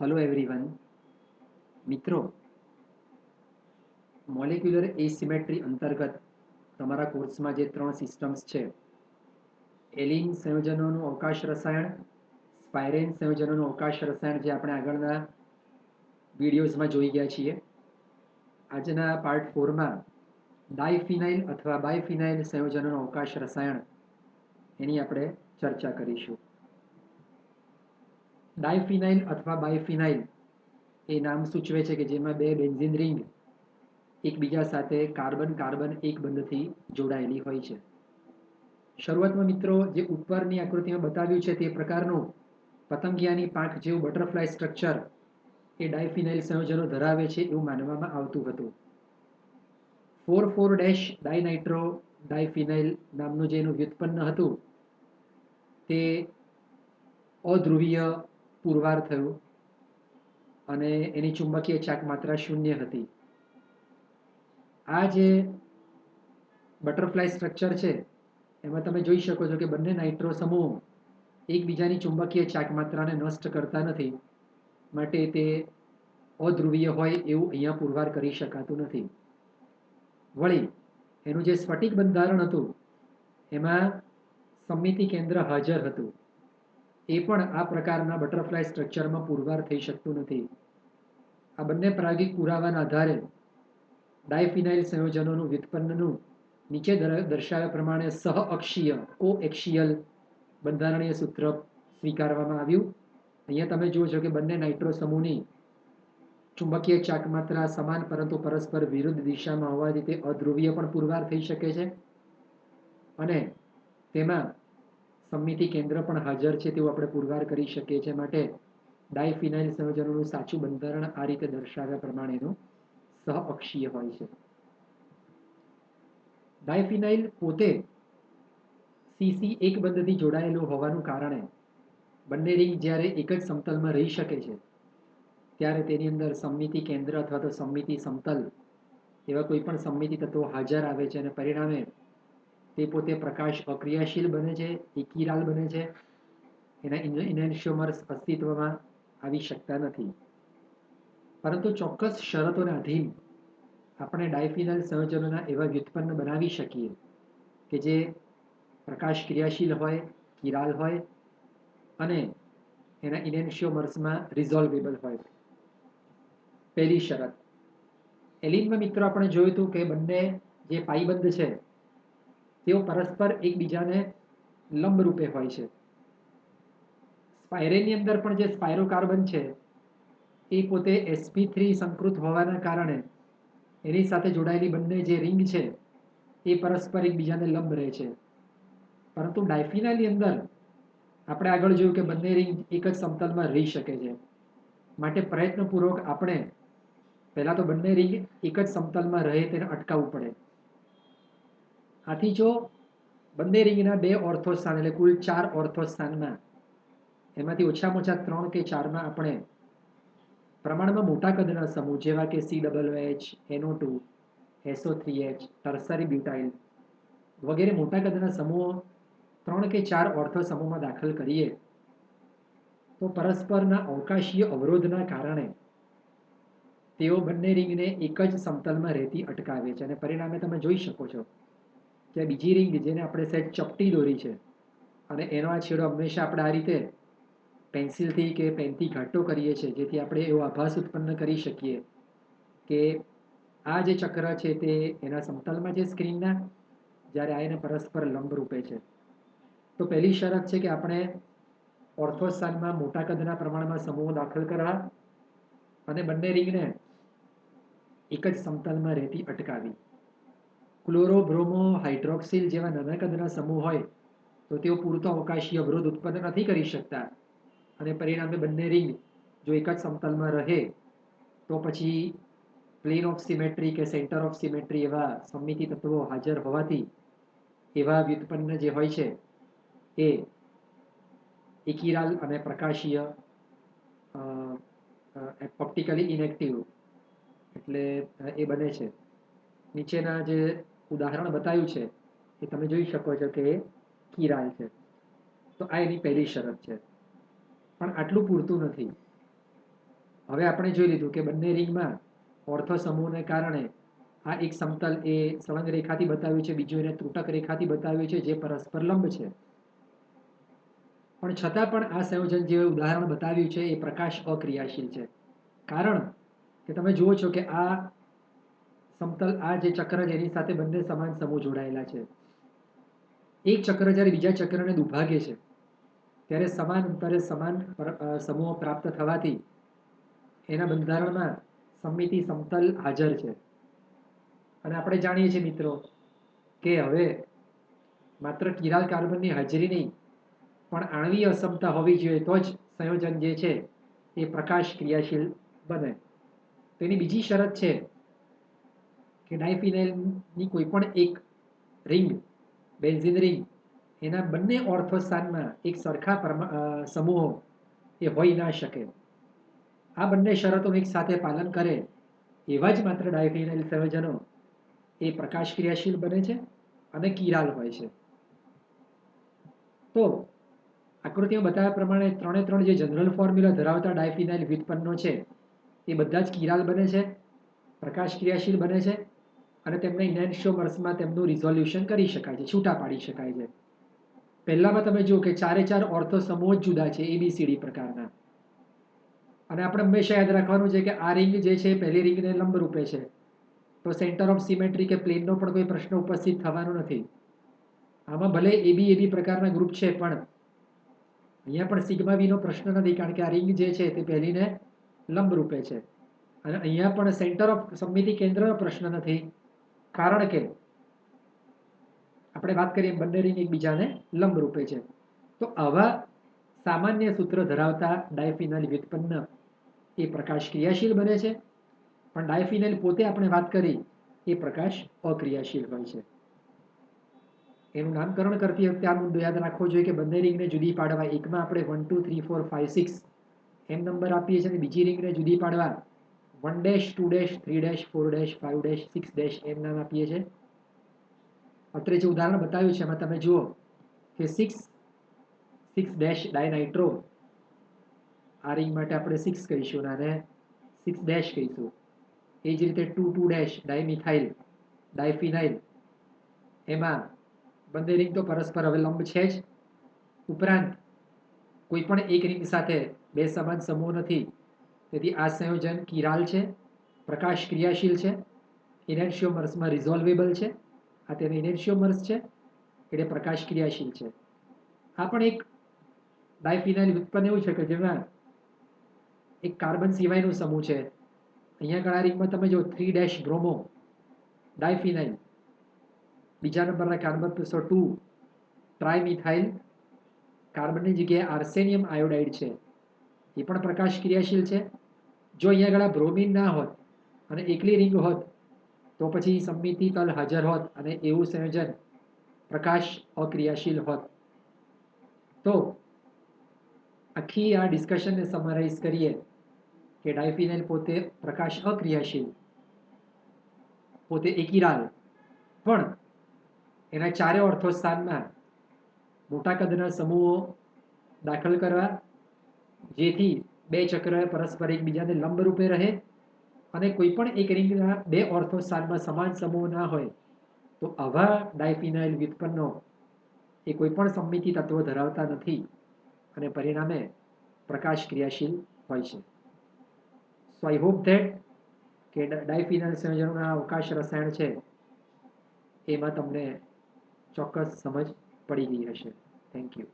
Hello everyone મિત્રો molecular asymmetry અંતર્ગત તમારા કોર્સમાં જે ત્રણ સિસ્ટમ્સ છે, એલિન સંયોજનોનું અવકાશ રસાયણ, સ્પાયરેન સંયોજનોનું અવકાશ રસાયણ જે આપણે આગળના વિડીયોઝમાં જોઈ ગયા છીએ. આજના પાર્ટ ફોરમાં ડાયફિનાઇલ અથવા બાયફિનાઇલ સંયોજનોનું અવકાશ રસાયણ એની આપણે ચર્ચા કરીશું. ડાયફિનાઇલ અથવા બાયફિનાઇલ એ નામ સૂચવે છે કે જેમાં બે બેન્ઝિન રિંગ એકબીજા સાથે કાર્બન કાર્બન એક બંધથી જોડાયેલી હોય છે. શરૂઆતમાં મિત્રો જે ઉપરની આકૃતિમાં બતાવ્યું છે તે પ્રકારનું પતંગિયાની પાંખ જેવું બટરફ્લાય સ્ટ્રક્ચર એ ડાયફિનાઇલ સંયોજનો ધરાવે છે એવું માનવામાં આવતું હતું. Four four dash dinitro diphenyl નામનું જે એનું વ્યુત્પન્ન હતું તે અધ્રુવીય પુરવાર થયું અને એની ચુંબકીય ચાક માત્રા શૂન્ય હતી. આ જે બટરફ્લાય સ્ટ્રક્ચર છે, એમાં તમે જોઈ શકો છો કે બંને નાઇટ્રો સમૂહ એકબીજાની ચુંબકીય ચાક માત્રાને નષ્ટ કરતા નથી, માટે તે અધ્રુવીય હોય એવું અહીંયા પુરવાર કરી શકાતું નથી. વળી, એનું જે સ્ફટિક બંધારણ હતું, એમાં સમિતિ કેન્દ્ર હાજર હતું. એ પણ આ પ્રકારના બટરફ્લાય સ્ટ્રક્ચરમાં પુરવાર થઈ શકતું નથી. આ બંને પ્રાયોગિક પુરાવાના આધારે ડાયફિનાઇલ સંયોજનોનું વ્યુત્પન્નનું નીચે દર્શાવ્યા પ્રમાણે સહઅક્ષીય કો એક્શિયલ બંધારણીય સૂત્ર સ્વીકારવામાં આવ્યું. અહીંયા તમે જુઓ છો કે બંને નાઇટ્રો સમૂહની ચુંબકીય ચાક માત્રા સમાન પરંતુ પરસ્પર વિરુદ્ધ દિશામાં હોવાથી તે અધ્રુવીય પણ પુરવાર થઈ શકે છે. અને તેમાં સમિતિ કેન્દ્ર પણ હાજર છે તેવું આપણે પુરવાર કરી શકીએ છીએ માટે ડાયફિનાઇલ સંયોજનોનું સાચું બંધારણ આ રીતે દર્શાવ્યા પ્રમાણેનું સહઅક્ષીય હોય છે. ડાયફિનાઇલ પોતે સીસી એક બંધથી જોડાયેલું હોવાનું કારણે બંને રિંગ જ્યારે એક જ સમતલમાં રહી શકે છે, ત્યારે તેની અંદર સમિતિ કેન્દ્ર અથવા તો સમિતિ સમતલ એવા કોઈ પણ સમિતિ તત્વો હાજર આવે છે અને પરિણામે તે પોતે પ્રકાશ અક્રિયાશીલ બને છે ઇકિરાલ બને છે. એના ઇનેન્શિયોમર્સ અસ્તિત્વમાં આવી શકતા નથી. પરંતુ ચોક્કસ શરતોને આધીન આપણે ડાયફિનાઇલ સંયોજનોના એવા વ્યુત્પન્ન બનાવી શકીએ કે જે પ્રકાશ ક્રિયાશીલ હોય કિરાલ હોય અને એના ઇનેન્શિયોમર્સમાં રિઝોલ્વેબલ હોય. પહેલી શરત. એલિનમાં મિત્રો આપણે જોયું હતું કે બંને જે પાઈબંધ છે તેઓ પરસ્પર એકબીજાને લંબ રૂપે હોય છે. સ્પાયરેની અંદર પણ જે સ્પાયરોકાર્બન છે, એ પોતે એસપી થ્રી સંકૃત હોવાના કારણે એની સાથે જોડાયેલી બંને જે રિંગ છે, એ પરસ્પર એકબીજાને લંબ રહે છે. પરંતુ ડાયફિનાની અંદર આપણે આગળ જોયું કે બંને રિંગ એક જ સમતલમાં રહી શકે છે. માટે પ્રયત્નપૂર્વક આપણે પહેલાં તો બંને રિંગ એક જ સમતલમાં રહે તેને અટકાવવું પડે. આથી જો બંને રિંગના બે ઓર્થો સ્થાન એટલે કુલ ચાર ઓર્થો સ્થાનમાં, એમાંથી ઓછામાં ઓછા ત્રણ કે ચારમાં આપણે પ્રમાણમાં મોટા કદના સમૂહ જેવા કે C double H NO two SO three H tertiary butyl વગેરે મોટા કદના સમૂહો ત્રણ કે ચાર ઓર્થો સમૂહમાં દાખલ કરીએ, તો પરસ્પરના અવકાશીય અવરોધના કારણે તેઓ બંને રિંગને એક જ સમતલમાં રહેતી અટકાવે છે. અને પરિણામે તમે જોઈ શકો છો કે બીજી રિંગ જેને આપણે સાહેબ ચપટી દોરી છે. અને એનો આ છેડો હંમેશા આપણે આ રીતે પેન્સિલથી કે પેનથી ઘાટો કરીએ છીએ, જેથી આપણે એવો આભાસ ઉત્પન્ન કરી શકીએ કે આ જે ચક્ર છે તે એના સમતલમાં છે સ્ક્રીનના, જ્યારે આ એને પરસ્પર લંબ રૂપે છે. તો પહેલી શરત છે કે આપણે ઓર્થોસ્થાનમાં મોટા કદના પ્રમાણમાં સમૂહો દાખલ કરવા અને બંને રિંગને એક જ સમતલમાં રહેતી અટકાવી. ક્લોરો બ્રોમો હાઇડ્રોક્સિલ જેવા નાના કદના સમૂહ હોય, તો તેઓ પૂરતો અવકાશી અવરોધ ઉત્પન્ન નથી કરી શકતા. અને પરિણામે બંને રિંગ જો એક જ સમતલમાં રહે, તો પછી પ્લેન ઓફ સિમેટ્રી કે સેન્ટર ઓફ સિમેટ્રી એવા સમિતિ તત્વો હાજર હોવાથી એવા વ્યુત્પન્ન જે હોય છે, એ ઇકિરાલ અને પ્રકાશીય ઓપ્ટિકલી ઇનેક્ટિવ એટલે એ બને છે. નીચેના જે ઉદાહરણ બતાવ્યું છે એ તમે જોઈ શકો છો કે કિરાલ છે. તો આ એની પહેલી શરત છે. પણ આટલું પૂરતું નથી. હવે આપણે જોઈ લીધું કે બંને રિંગમાં ઓર્થો સમૂહને કારણે આ એક સમતલ એ સળંગ રેખાથી બતાવ્યું છે, બીજું એને ત્રુટક રેખાથી બતાવ્યું છે, જે પરસ્પર લંબ છે. પણ છતાં પણ આ સંયોજન જે ઉદાહરણ બતાવ્યું છે એ પ્રકાશ અક્રિયાશીલ છે. કારણ કે તમે જુઓ છો કે આ સમતલ આ જે ચક્ર છે, એની સાથે બંને સમાન સમૂહ જોડાયેલા છે. એક ચક્ર જ્યારે બીજા ચક્રને દુભાગે છે, ત્યારે સમાન અંતરે સમાન સમૂહો પ્રાપ્ત થવાથી એના બંધારણમાં સમિતિ સમતલ હાજર છે. અને આપણે જાણીએ છીએ મિત્રો કે હવે માત્ર કિરાલ કાર્બનની હાજરી નહીં, પણ આણવીય અસમતા હોવી જોઈએ તો જ સંયોજન જે છે એ પ્રકાશ ક્રિયાશીલ બને. તેની બીજી શરત છે કે ડાયફિનાઇલની કોઈ પણ એક રિંગ બેન્ઝિન રિંગ એના બંને ઓર્થોસ્થાનમાં એક સરખા સમૂહો એ હોઈ ના શકે. આ બંને શરતોનું એક સાથે પાલન કરે એવા જ માત્ર ડાયફિનાઇલ સંયોજનો એ પ્રકાશ ક્રિયાશીલ બને છે અને કિરાલ હોય છે. તો, આકૃતિમાં બતાવ્યા પ્રમાણે ત્રણે ત્રણ જે જનરલ ફોર્મ્યુલા ધરાવતા ડાયફિનાઇલ વ્યુત્પન્નો છે, એ બધા જ કિરાલ બને છે પ્રકાશ ક્રિયાશીલ બને છે અને તેમને ઇનેન્શિયોમર્સમાં તેમનું રિઝોલ્યુશન કરી શકાય છે, છૂટા પાડી શકાય છે. પહેલામાં તમે જુઓ કે ચારે ચાર ઓર્થો સમૂહ જ જુદા છે એબીસીડી પ્રકારના. અને આપણે હંમેશા યાદ રાખવાનું છે કે આ રિંગ જે છે, પહેલી રિંગને લંબ રૂપે છે. તો સેન્ટર ઓફ સિમેટ્રી કે પ્લેનનો પણ કોઈ પ્રશ્ન ઉપસ્થિત થવાનો નથી. આમાં ભલે એબી એબી પ્રકારના ગ્રુપ છે, પણ અહીંયા પણ સિગ્મા વીનો પ્રશ્ન નથી, કારણ કે આ રિંગ જે છે, તે પહેલીને લંબ રૂપે છે. અને અહીંયા પણ સેન્ટર ઓફ સમિતિ કેન્દ્રનો પ્રશ્ન નથી. કારણ કે આપણે વાત કરીએ બંને રિંગ એકબીજાને લંબરૂપે છે. તો આવા સામાન્ય સૂત્ર ધરાવતા ડાયફિનાઇલ વ્યુત્પન્ન એ પ્રકાશ ક્રિયાશીલ બને છે. પણ ડાયફિનાઇલ પોતે આપણે વાત કરી એ પ્રકાશ અક્રિયાશીલ હોય છે. એનું નામકરણ કરતી વખતે આ મુદ્દો યાદ રાખવો જોઈએ કે બંને રિંગને જુદી પાડવા એકમાં આપણે one two three four five six એમ નંબર આપીએ છીએ અને બીજી રિંગને જુદી પાડવા one dash two dash three dash four dash five dash six dash એમ નામ આપીએ છીએ અત્રે જે ઉદાહરણ બતાવ્યું છે, એમાં તમે જુઓ કે સિક્સ સિક્સ ડેશ ડાયનાઇટ્રો આ રિંગ માટે આપણે સિક્સ કહીશું અને સિક્સ ડેશ કહીશું. એ જ રીતે two two dash dimethyl diphenyl એમાં બંને રિંગ તો પરસ્પર અવલંબ છે જ. ઉપરાંત કોઈ પણ એક રિંગ સાથે બે સમાન સમૂહ નથી. તેથી આ સંયોજન કિરાલ છે, પ્રકાશ ક્રિયાશીલ છે ઇનેન્શિયોમર્સમાં રિઝોલ્વેબલ છે, આ તેને ઇનેન્શિયોમર્સ છે, એટલે પ્રકાશ ક્રિયાશીલ છે. આ પણ એક ડાયફિનાઇલ ઉત્પન્ન એવું છે કે જેમાં એક કાર્બન સિવાયનો સમૂહ છે. અહીંયા ઘણા રિંગમાં તમે જો થ્રી ડેશ બ્રોમો ડાયફિનાઇલ બીજા નંબરના કાર્બન પ્લસો ટુ ટ્રાયમિથાઇલ કાર્બનની જગ્યાએ આર્સેનિયમ આયોડાઇડ છે. એ પણ પ્રકાશ ક્રિયાશીલ છે. જો અહીંયા આગળ બ્રોમિન ના હોત અને એકલી રિંગ હોત, તો પછી સંમિતિ તલ હાજર હોત અને એવું સંયોજન પ્રકાશ અક્રિયાશીલ હોત. તો આખી આ ડિસ્કશનને સમરાઇઝ કરીએ કે ડાયફિનાઇલ પોતે પ્રકાશ અક્રિયાશીલ, પોતે એકીરાલ. પણ એના ચારે અર્થો સ્થાનમાં મોટા કદના સમૂહો દાખલ કરવા જેથી બે ચક્ર પરસ્પર એકબીજાને લંબ રૂપે રહે અને કોઈ પણ એક રિંગના બે ઓર્થો સ્થાનમાં સમાન સમૂહ ના હોય, તો આવા ડાયફિનાઇલ વ્યુત્પન્નો એ કોઈ પણ સંમિતિ તત્વો ધરાવતા નથી અને પરિણામે પ્રકાશ ક્રિયાશીલ હોય છે. સો આઈ હોપ ધેટ કે ડાયફિનાઇલ સંયોજનોના અવકાશ રસાયણ છે, એમાં તમને ચોક્કસ સમજ પડી ગઈ હશે. Thank you